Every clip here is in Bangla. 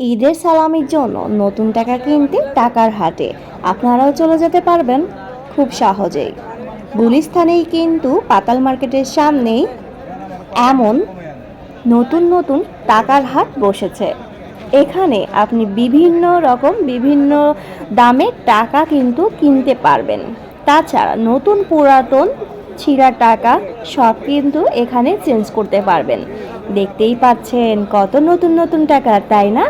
ঈদের সালামির জন্য নতুন টাকা কিনতে টাকার হাটে। আপনারাও চলে যেতে পারবেন খুব সহজেই। গুলিস্থানেই কিন্তু পাতাল মার্কেটের সামনেই এমন নতুন নতুন টাকার হাট বসেছে। এখানে আপনি বিভিন্ন রকম, বিভিন্ন দামে টাকা কিন্তু কিনতে পারবেন। তাছাড়া নতুন পুরাতন ছিঁড়া টাকা সব কিন্তু এখানে চেঞ্জ করতে পারবেন। দেখতেই পাচ্ছেন কত নতুন নতুন টাকা, তাই না?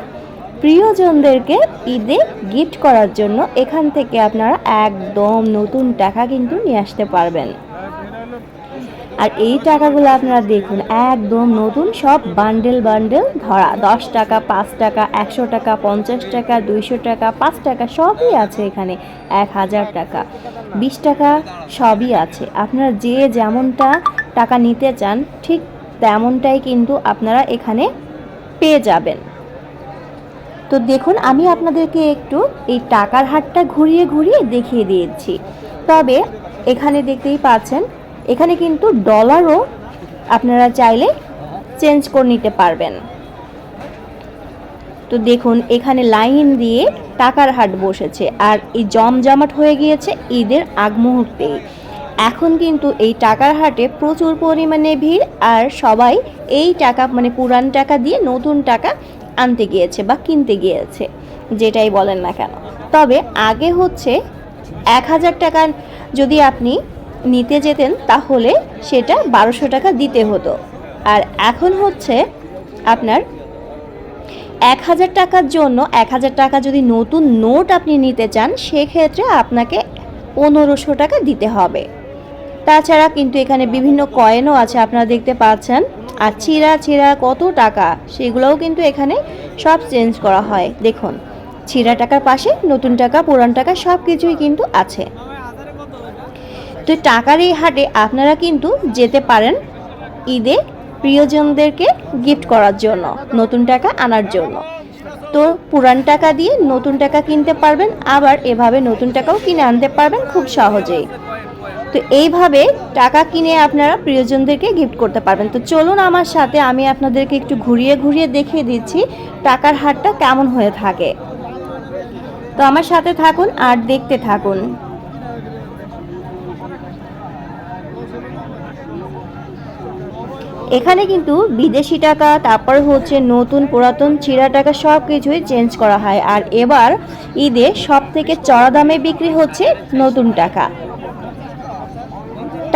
প্রিয়জনদেরকে ঈদে গিফট করার জন্য এখান থেকে আপনারা একদম নতুন টাকা কিন্তু নিয়ে আসতে পারবেন। আর এই টাকাগুলো আপনারা দেখুন, একদম নতুন সব বান্ডেল বান্ডেল ধরা। দশ টাকা, পাঁচ টাকা, একশো টাকা, পঞ্চাশ টাকা, দুইশো টাকা, পাঁচ টাকা সবই আছে এখানে, এক হাজার টাকা। বিশ টাকা সবই আছে। আপনারা যে যেমনটা টাকা নিতে চান, ঠিক তেমনটাই কিন্তু আপনারা এখানে পেয়ে যাবেন। তো দেখুন, আমি আপনাদেরকে একটু এই টাকার হাটটা ঘুরিয়ে ঘুরিয়ে দেখিয়ে দিয়েছি। তবে এখানে দেখতেই পাচ্ছেন, এখানে কিন্তু ডলারও আপনারা চাইলে চেঞ্জ করে নিতে পারবেন। তো দেখুন, এখানে লাইন দিয়ে টাকার হাট বসেছে, আর এই জমজমাট হয়ে গিয়েছে ঈদের আগ মুহূর্তেই। এখন কিন্তু এই টাকার হাটে প্রচুর পরিমাণে ভিড়, আর সবাই এই টাকা মানে পুরান টাকা দিয়ে নতুন টাকা আনতে গিয়েছে বা কিনতে গিয়েছে, যেটাই বলেন না কেন। তবে আগে হচ্ছে এক হাজার টাকা যদি আপনি নিতে যেতেন, তাহলে সেটা বারোশো টাকা দিতে হতো। আর এখন হচ্ছে আপনার এক হাজার টাকার জন্য এক হাজার টাকা যদি নতুন নোট আপনি নিতে চান, সেক্ষেত্রে আপনাকে পনেরোশো টাকা দিতে হবে। তাছাড়া কিন্তু এখানে বিভিন্ন কয়েনও আছে, আপনারা দেখতে পাচ্ছেন। আর চিরা চিরা কত টাকা, সেগুলোও কিন্তু এখানে সব চেঞ্জ করা হয়। দেখুন ছিঁড়া টাকার পাশে নতুন টাকা, পুরান টাকা সব কিছুই কিন্তু আছে। তো টাকার এই হাটে আপনারা কিন্তু যেতে পারেন ঈদে প্রিয়জনদেরকে গিফট করার জন্য, নতুন টাকা আনার জন্য। তো পুরান টাকা দিয়ে নতুন টাকা কিনতে পারবেন, আবার এভাবে নতুন টাকাও কিনে আনতে পারবেন খুব সহজেই। তো এইভাবে টাকা কিনে আপনারা প্রিয়জনদেরকে গিফট করতে পারবেন। তো চলুন আমার সাথে আমি আপনাদেরকে একটু ঘুরিয়ে ঘুরিয়ে দেখিয়ে দিচ্ছি টাকার হারটা কেমন হয়ে থাকে। তো আমার সাথে থাকুন আর দেখতে থাকুন। এখানে কিন্তু বিদেশি টাকা, তারপর হচ্ছে নতুন, পুরাতন, চিরা টাকা সব কিছুই চেঞ্জ করা হয়। আর এবার ঈদে সব থেকে চড়া দামে বিক্রি হচ্ছে নতুন টাকা।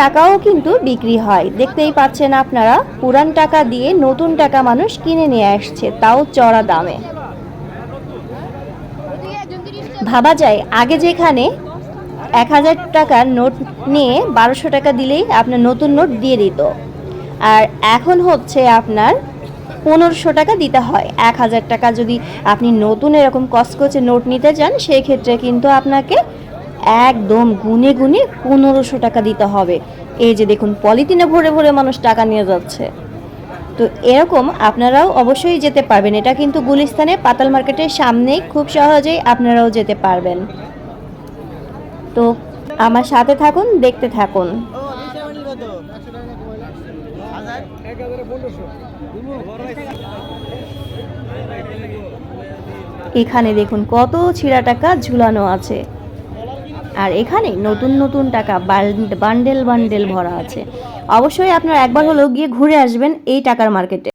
টাকাও কিন্তু বিক্রি হয়। দেখতেই পাচ্ছেন আপনারা, পুরান টাকা দিয়ে নতুন টাকা মানুষ কিনে নিয়ে আসছে, তাও চড়া দামে। ভাবা যায়, আগে যেখানে এক হাজার টাকার নোট নিয়ে বারোশো টাকা দিলেই আপনার নতুন নোট দিয়ে দিত। আর এখন হচ্ছে আপনার পনেরোশো টাকা দিতে হয়। এক হাজার টাকা যদি আপনি নতুন এরকম কসকচে নোট নিতে চান সেই ক্ষেত্রে কিন্তু আপনাকে একদম গুনে গুনে পনেরোশো টাকা দিতে হবে। এই যে দেখুন, পলিথিনে ভরে ভরে মানুষ টাকা নিয়ে যাচ্ছে। তো এরকম আপনারাও অবশ্যই যেতে পারবেন। এটা কিন্তু গুলিস্তানে পাতাল মার্কেটের সামনেই খুব সহজেই আপনারাও যেতে পারবেন। তো আমার সাথে থাকুন, দেখতে থাকুন। এখানে দেখুন কত ছিঁড়া টাকা ঝুলানো আছে। আর এখানে নতুন নতুন টাকা বান্ডেল বান্ডেল ভরা আছে। অবশ্যই আপনারা একবার হলেও গিয়ে ঘুরে আসবেন এই টাকার মার্কেটে।